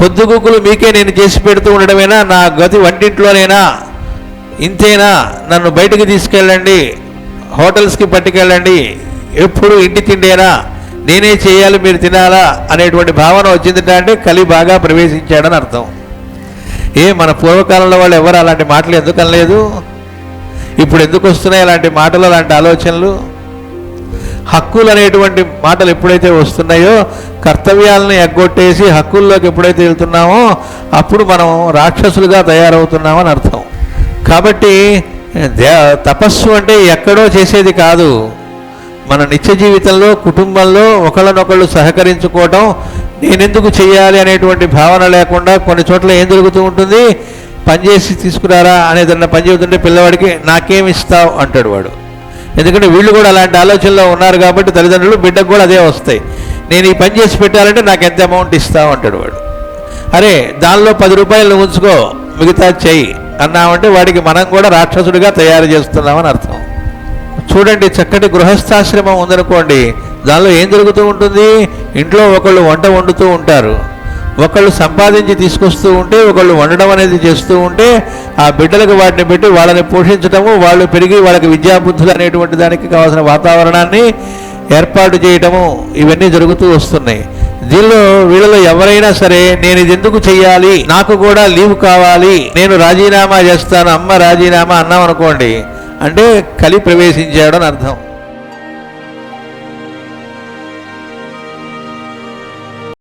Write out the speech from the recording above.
పొద్దుగుకులు మీకే నేను చేసి పెడుతూ ఉండడమేనా? నా గతి వంటింట్లోనేనా? ఇంతేనా? నన్ను బయటికి తీసుకెళ్ళండి. హోటల్స్కి పట్టుకెళ్ళండి. ఎప్పుడు ఇంటి తిండేనా? నేనే చేయాలి మీరు తినాలా? అనేటువంటి భావన వచ్చిందిట అంటే కలి బాగా ప్రవేశించాడని అర్థం. ఏ మన పూర్వకాలంలో వాళ్ళు ఎవరు అలాంటి మాటలు ఎందుకు అనలేదు ఇప్పుడు ఎందుకు వస్తున్నాయి అలాంటి మాటలు అలాంటి ఆలోచనలు? హక్కులు అనేటువంటి మాటలు ఎప్పుడైతే వస్తున్నాయో కర్తవ్యాలను ఎగ్గొట్టేసి హక్కుల్లోకి ఎప్పుడైతే వెళ్తున్నామో అప్పుడు మనం రాక్షసులుగా తయారవుతున్నామని అర్థం. కాబట్టి తపస్సు అంటే ఎక్కడో చేసేది కాదు. మన నిత్య జీవితంలో కుటుంబంలో ఒకళ్ళనొకళ్ళు సహకరించుకోవటం నేనెందుకు చేయాలి అనేటువంటి భావన లేకుండా కొన్ని చోట్ల ఏం జరుగుతూ ఉంటుంది? పనిచేసి తీసుకురారా అనేదన్న పని చెబుతుంటే పిల్లవాడికి నాకేమి ఇస్తావు? అంటాడు వాడు. ఎందుకంటే వీళ్ళు కూడా అలాంటి ఆలోచనలో ఉన్నారు కాబట్టి తల్లిదండ్రులు బిడ్డకు కూడా అదే వస్తాయి. నేను ఈ పని చేసి పెట్టాలంటే నాకు ఎంత అమౌంట్ ఇస్తావు అంటాడు వాడు. అరే దానిలో పది రూపాయలు ఉంచుకో మిగతా చెయ్యి అన్నామంటే వాడికి మనం కూడా రాక్షసుడిగా తయారు చేస్తున్నామని అర్థం. చూడండి చక్కటి గృహస్థాశ్రమం ఉందనుకోండి దానిలో ఏం జరుగుతూ ఉంటుంది? ఇంట్లో ఒకళ్ళు వంట వండుతూ ఉంటారు. ఒకళ్ళు సంపాదించి తీసుకొస్తూ ఉంటే ఒకళ్ళు వండడం అనేది చేస్తూ ఉంటే ఆ బిడ్డలకు వాటిని పెట్టి వాళ్ళని పోషించడము వాళ్ళు పెరిగి వాళ్ళకి విద్యాబుద్ధులు అనేటువంటి దానికి కావాల్సిన వాతావరణాన్ని ఏర్పాటు చేయటము ఇవన్నీ జరుగుతూ వస్తున్నాయి. దీనిలో వీళ్ళలో ఎవరైనా సరే నేను ఇది ఎందుకు చెయ్యాలి? నాకు కూడా లీవ్ కావాలి. నేను రాజీనామా చేస్తాను. అమ్మ రాజీనామా అన్నాం అనుకోండి అంటే కలి ప్రవేశించాడని అర్థం.